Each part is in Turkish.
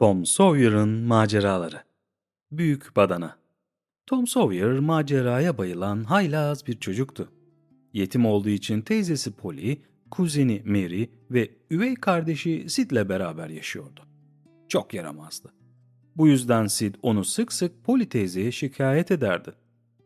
Tom Sawyer'ın maceraları. Büyük Badana. Tom Sawyer maceraya bayılan haylaz bir çocuktu. Yetim olduğu için teyzesi Polly, kuzeni Mary ve üvey kardeşi Sid'le beraber yaşıyordu. Çok yaramazdı. Bu yüzden Sid onu sık sık Polly teyzeye şikayet ederdi.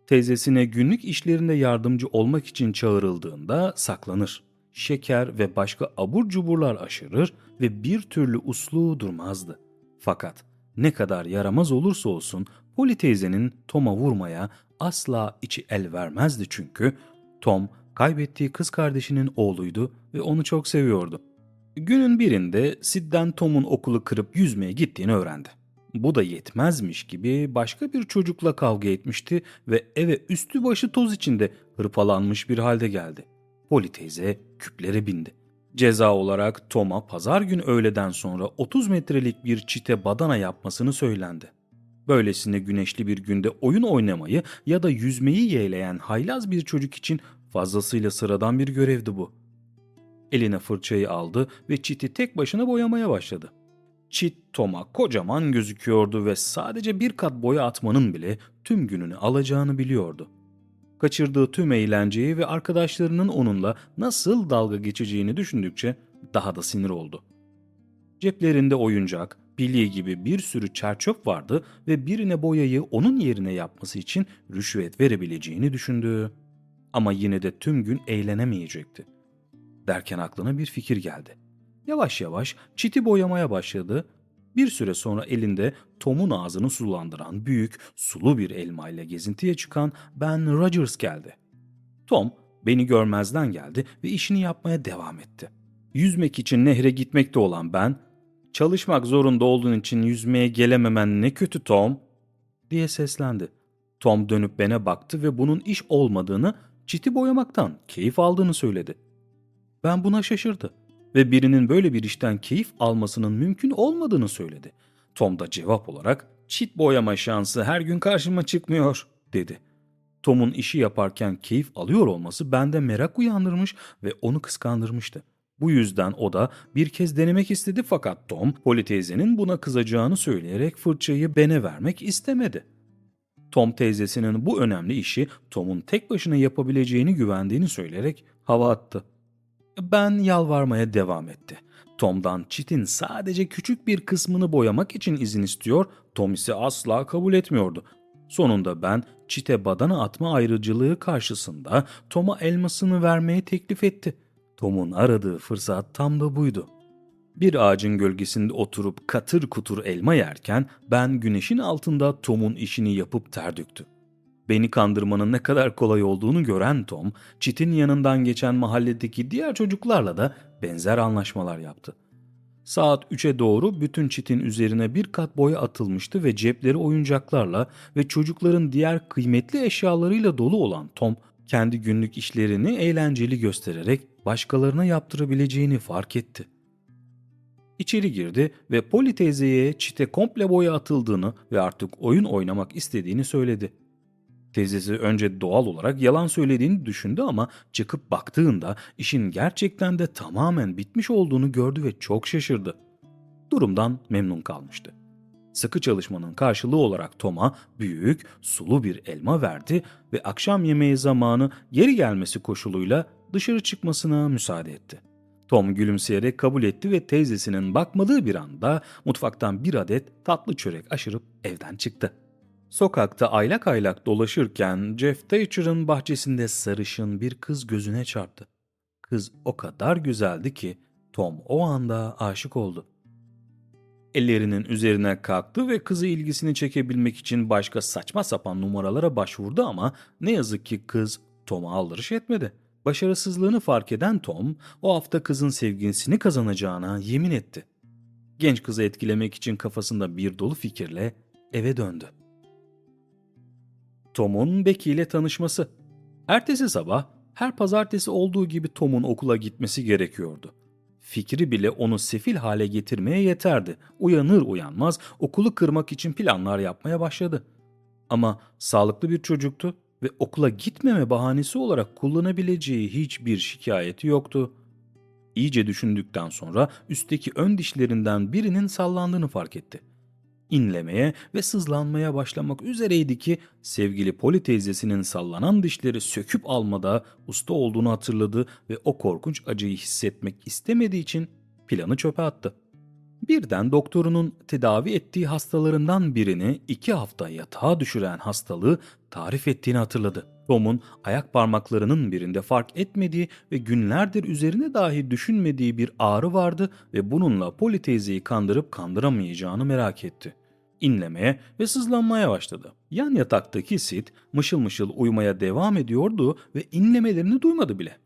Teyzesine günlük işlerinde yardımcı olmak için çağrıldığında saklanır. Şeker ve başka abur cuburlar aşırır ve bir türlü uslu durmazdı. Fakat ne kadar yaramaz olursa olsun Polly teyzenin Tom'a vurmaya asla içi el vermezdi çünkü Tom kaybettiği kız kardeşinin oğluydu ve onu çok seviyordu. Günün birinde Sid'den Tom'un okulu kırıp yüzmeye gittiğini öğrendi. Bu da yetmezmiş gibi başka bir çocukla kavga etmişti ve eve üstü başı toz içinde hırpalanmış bir halde geldi. Polly teyze küplere bindi. Ceza olarak Tom'a pazar gün öğleden sonra 30 metrelik bir çite badana yapmasını söylendi. Böylesine güneşli bir günde oyun oynamayı ya da yüzmeyi yeğleyen haylaz bir çocuk için fazlasıyla sıradan bir görevdi bu. Eline fırçayı aldı ve çiti tek başına boyamaya başladı. Çit Tom'a kocaman gözüküyordu ve sadece bir kat boya atmanın bile tüm gününü alacağını biliyordu. Kaçırdığı tüm eğlenceyi ve arkadaşlarının onunla nasıl dalga geçeceğini düşündükçe daha da sinir oldu. Ceplerinde oyuncak, bilye gibi bir sürü çerçöp vardı ve birine boyayı onun yerine yapması için rüşvet verebileceğini düşündü. Ama yine de tüm gün eğlenemeyecekti. Derken aklına bir fikir geldi. Yavaş yavaş çiti boyamaya başladı. Bir süre sonra elinde Tom'un ağzını sulandıran büyük, sulu bir elma ile gezintiye çıkan Ben Rogers geldi. Tom beni görmezden geldi ve işini yapmaya devam etti. Yüzmek için nehre gitmekte olan ben, çalışmak zorunda olduğun için yüzmeye gelememen ne kötü Tom, diye seslendi. Tom dönüp bana baktı ve bunun iş olmadığını, çiti boyamaktan keyif aldığını söyledi. Ben buna şaşırdı ve birinin böyle bir işten keyif almasının mümkün olmadığını söyledi. Tom da cevap olarak çit boyama şansı her gün karşıma çıkmıyor dedi. Tom'un işi yaparken keyif alıyor olması bende merak uyandırmış ve onu kıskandırmıştı. Bu yüzden o da bir kez denemek istedi fakat Tom, Polly teyzenin buna kızacağını söyleyerek fırçayı bene vermek istemedi. Tom teyzesinin bu önemli işi Tom'un tek başına yapabileceğini güvendiğini söyleyerek hava attı. Ben yalvarmaya devam etti. Tom'dan çitin sadece küçük bir kısmını boyamak için izin istiyor, Tom ise asla kabul etmiyordu. Sonunda ben çite badana atma ayrıcılığı karşısında Tom'a elmasını vermeye teklif etti. Tom'un aradığı fırsat tam da buydu. Bir ağacın gölgesinde oturup katır kutur elma yerken ben güneşin altında Tom'un işini yapıp ter döktüm. Beni kandırmanın ne kadar kolay olduğunu gören Tom, çitin yanından geçen mahalledeki diğer çocuklarla da benzer anlaşmalar yaptı. Saat 3'e doğru bütün çitin üzerine bir kat boya atılmıştı ve cepleri oyuncaklarla ve çocukların diğer kıymetli eşyalarıyla dolu olan Tom, kendi günlük işlerini eğlenceli göstererek başkalarına yaptırabileceğini fark etti. İçeri girdi ve Polly teyzeye çite komple boya atıldığını ve artık oyun oynamak istediğini söyledi. Teyzesi önce doğal olarak yalan söylediğini düşündü ama çıkıp baktığında işin gerçekten de tamamen bitmiş olduğunu gördü ve çok şaşırdı. Durumdan memnun kalmıştı. Sıkı çalışmanın karşılığı olarak Tom'a büyük, sulu bir elma verdi ve akşam yemeği zamanı geri gelmesi koşuluyla dışarı çıkmasına müsaade etti. Tom gülümseyerek kabul etti ve teyzesinin bakmadığı bir anda mutfaktan bir adet tatlı çörek aşırıp evden çıktı. Sokakta aylak aylak dolaşırken Jeff Thatcher'ın bahçesinde sarışın bir kız gözüne çarptı. Kız o kadar güzeldi ki Tom o anda aşık oldu. Ellerinin üzerine kalktı ve kızı ilgisini çekebilmek için başka saçma sapan numaralara başvurdu ama ne yazık ki kız Tom'a aldırış etmedi. Başarısızlığını fark eden Tom o hafta kızın sevgilisini kazanacağına yemin etti. Genç kızı etkilemek için kafasında bir dolu fikirle eve döndü. Tom'un Becky ile tanışması. Ertesi sabah her pazartesi olduğu gibi Tom'un okula gitmesi gerekiyordu. Fikri bile onu sefil hale getirmeye yeterdi. Uyanır uyanmaz okulu kırmak için planlar yapmaya başladı. Ama sağlıklı bir çocuktu ve okula gitmeme bahanesi olarak kullanabileceği hiçbir şikayeti yoktu. İyice düşündükten sonra üstteki ön dişlerinden birinin sallandığını fark etti. İnlemeye ve sızlanmaya başlamak üzereydi ki sevgili Poli teyzesinin sallanan dişleri söküp almada usta olduğunu hatırladı ve o korkunç acıyı hissetmek istemediği için planı çöpe attı. Birden doktorunun tedavi ettiği hastalarından birini iki hafta yatağa düşüren hastalığı tarif ettiğini hatırladı. Tom'un ayak parmaklarının birinde fark etmediği ve günlerdir üzerine dahi düşünmediği bir ağrı vardı ve bununla Poli teyzeyi kandırıp kandıramayacağını merak etti. İnlemeye ve sızlanmaya başladı. Yan yataktaki Sid mışıl mışıl uyumaya devam ediyordu ve inlemelerini duymadı bile.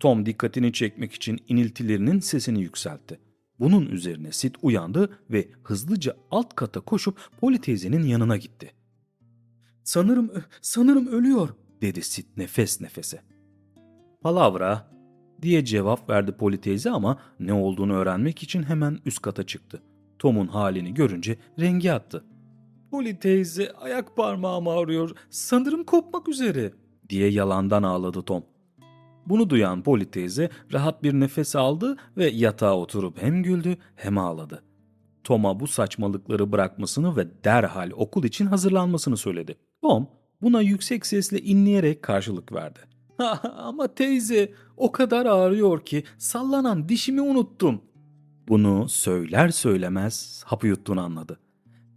Tom dikkatini çekmek için iniltilerinin sesini yükseltti. Bunun üzerine Sid uyandı ve hızlıca alt kata koşup Poli teyzenin yanına gitti. Sanırım, sanırım ölüyor dedi Sid nefes nefese. Palavra diye cevap verdi Poli teyze ama ne olduğunu öğrenmek için hemen üst kata çıktı. Tom'un halini görünce rengi attı. Poli teyze ayak parmağım ağrıyor sanırım kopmak üzere diye yalandan ağladı Tom. Bunu duyan Poli teyze rahat bir nefes aldı ve yatağa oturup hem güldü hem ağladı. Tom'a bu saçmalıkları bırakmasını ve derhal okul için hazırlanmasını söyledi. Tom buna yüksek sesle inleyerek karşılık verdi. Ama teyze o kadar ağrıyor ki sallanan dişimi unuttum. Bunu söyler söylemez hapı yuttuğunu anladı.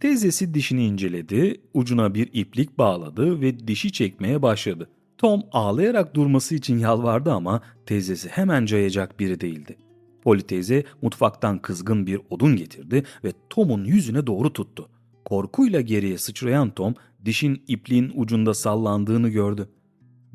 Teyzesi dişini inceledi, ucuna bir iplik bağladı ve dişi çekmeye başladı. Tom ağlayarak durması için yalvardı ama teyzesi hemen cayacak biri değildi. Polly teyze mutfaktan kızgın bir odun getirdi ve Tom'un yüzüne doğru tuttu. Korkuyla geriye sıçrayan Tom dişin ipliğin ucunda sallandığını gördü.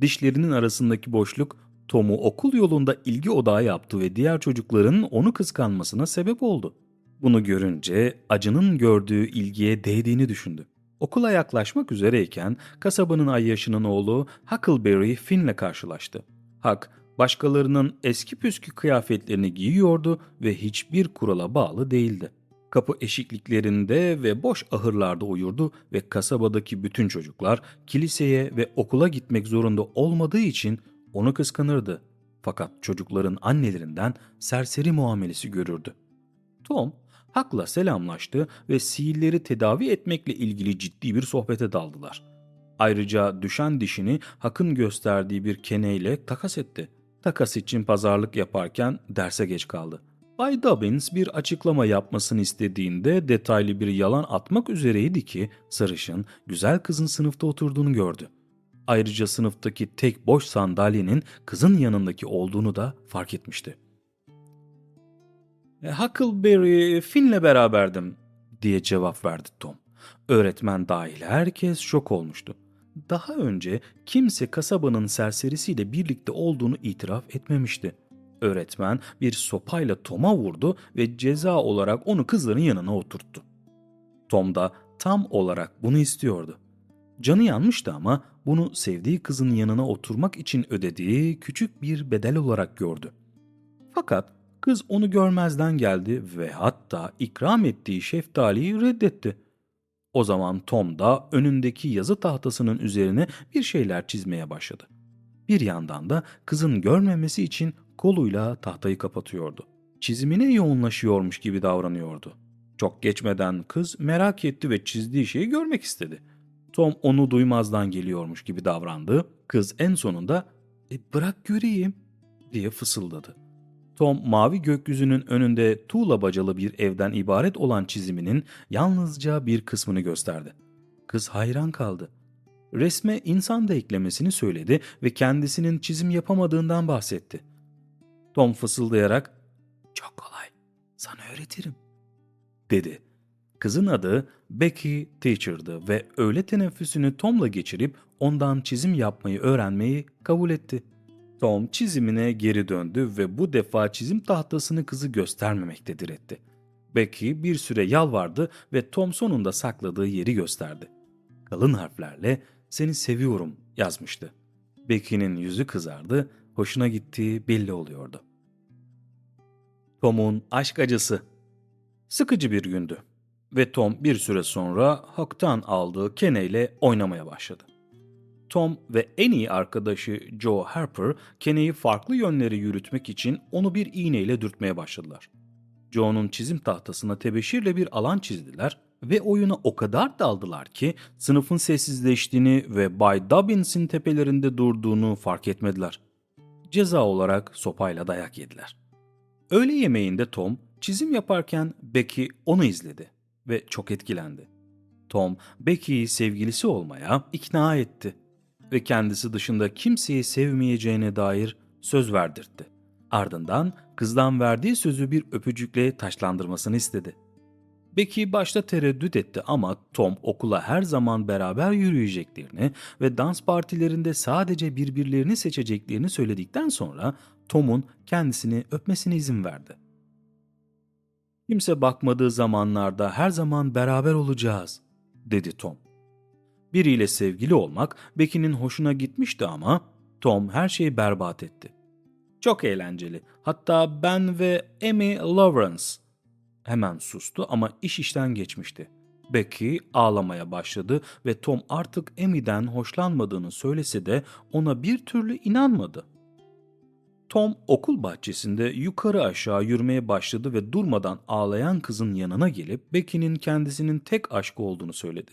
Dişlerinin arasındaki boşluk Tom'u okul yolunda ilgi odağı yaptı ve diğer çocukların onu kıskanmasına sebep oldu. Bunu görünce acının gördüğü ilgiye değdiğini düşündü. Okula yaklaşmak üzereyken kasabanın ayyaşının oğlu Huckleberry Finn'le karşılaştı. Huck, başkalarının eski püskü kıyafetlerini giyiyordu ve hiçbir kurala bağlı değildi. Kapı eşikliklerinde ve boş ahırlarda uyurdu ve kasabadaki bütün çocuklar kiliseye ve okula gitmek zorunda olmadığı için onu kıskanırdı. Fakat çocukların annelerinden serseri muamelesi görürdü. Tom, Hak'la selamlaştı ve sihirleri tedavi etmekle ilgili ciddi bir sohbete daldılar. Ayrıca düşen dişini Hak'ın gösterdiği bir keneyle takas etti. Takas için pazarlık yaparken derse geç kaldı. Bay Dobbins bir açıklama yapmasını istediğinde detaylı bir yalan atmak üzereydi ki sarışın güzel kızın sınıfta oturduğunu gördü. Ayrıca sınıftaki tek boş sandalyenin kızın yanındaki olduğunu da fark etmişti. E, Huckleberry Finn'le beraberdim diye cevap verdi Tom. Öğretmen dahil herkes şok olmuştu. Daha önce kimse kasabanın serserisiyle birlikte olduğunu itiraf etmemişti. Öğretmen bir sopayla Tom'a vurdu ve ceza olarak onu kızların yanına oturttu. Tom da tam olarak bunu istiyordu. Canı yanmıştı ama bunu sevdiği kızın yanına oturmak için ödediği küçük bir bedel olarak gördü. Fakat kız onu görmezden geldi ve hatta ikram ettiği şeftaliyi reddetti. O zaman Tom da önündeki yazı tahtasının üzerine bir şeyler çizmeye başladı. Bir yandan da kızın görmemesi için koluyla tahtayı kapatıyordu. Çizimine yoğunlaşıyormuş gibi davranıyordu. Çok geçmeden kız merak etti ve çizdiği şeyi görmek istedi. Tom onu duymazdan geliyormuş gibi davrandı. Kız en sonunda e, bırak göreyim diye fısıldadı. Tom mavi gökyüzünün önünde tuğla bacalı bir evden ibaret olan çiziminin yalnızca bir kısmını gösterdi. Kız hayran kaldı. Resme insan da eklemesini söyledi ve kendisinin çizim yapamadığından bahsetti. Tom fısıldayarak "Çok kolay. Sana öğretirim." dedi. Kızın adı Becky Teacher'dı ve öğle teneffüsünü Tom'la geçirip ondan çizim yapmayı öğrenmeyi kabul etti. Tom çizimine geri döndü ve bu defa çizim tahtasını kızı göstermemekte diretti. Becky bir süre yalvardı ve Tom sonunda sakladığı yeri gösterdi. Kalın harflerle seni seviyorum yazmıştı. Becky'nin yüzü kızardı, hoşuna gittiği belli oluyordu. Tom'un aşk acısı. Sıkıcı bir gündü ve Tom bir süre sonra Huck'tan aldığı keneyle oynamaya başladı. Tom ve en iyi arkadaşı Joe Harper, Kenny'i farklı yönlere yürütmek için onu bir iğneyle dürtmeye başladılar. Joe'nun çizim tahtasına tebeşirle bir alan çizdiler ve oyuna o kadar daldılar ki sınıfın sessizleştiğini ve Bay Dobbins'in tepelerinde durduğunu fark etmediler. Ceza olarak sopayla dayak yediler. Öğle yemeğinde Tom çizim yaparken Becky onu izledi ve çok etkilendi. Tom Becky'yi sevgilisi olmaya ikna etti ve kendisi dışında kimseyi sevmeyeceğine dair söz verdirtti. Ardından kızdan verdiği sözü bir öpücükle taşlandırmasını istedi. Becky başta tereddüt etti ama Tom okula her zaman beraber yürüyeceklerini ve dans partilerinde sadece birbirlerini seçeceklerini söyledikten sonra Tom'un kendisini öpmesine izin verdi. Kimse bakmadığı zamanlarda her zaman beraber olacağız, dedi Tom. Biriyle sevgili olmak Becky'nin hoşuna gitmişti ama Tom her şeyi berbat etti. Çok eğlenceli. Hatta ben ve Amy Lawrence. Hemen sustu ama iş işten geçmişti. Becky ağlamaya başladı ve Tom artık Amy'den hoşlanmadığını söylese de ona bir türlü inanmadı. Tom okul bahçesinde yukarı aşağı yürümeye başladı ve durmadan ağlayan kızın yanına gelip Becky'nin kendisinin tek aşkı olduğunu söyledi.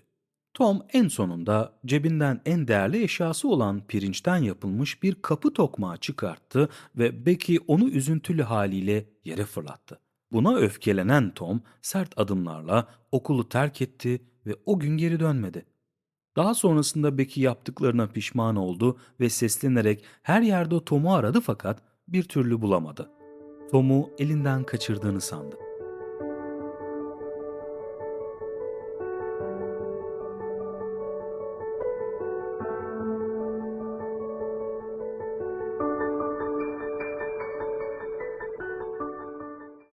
Tom en sonunda cebinden en değerli eşyası olan pirinçten yapılmış bir kapı tokmağı çıkarttı ve Becky onu üzüntülü haliyle yere fırlattı. Buna öfkelenen Tom sert adımlarla okulu terk etti ve o gün geri dönmedi. Daha sonrasında Becky yaptıklarına pişman oldu ve seslenerek her yerde Tom'u aradı fakat bir türlü bulamadı. Tom'u elinden kaçırdığını sandı.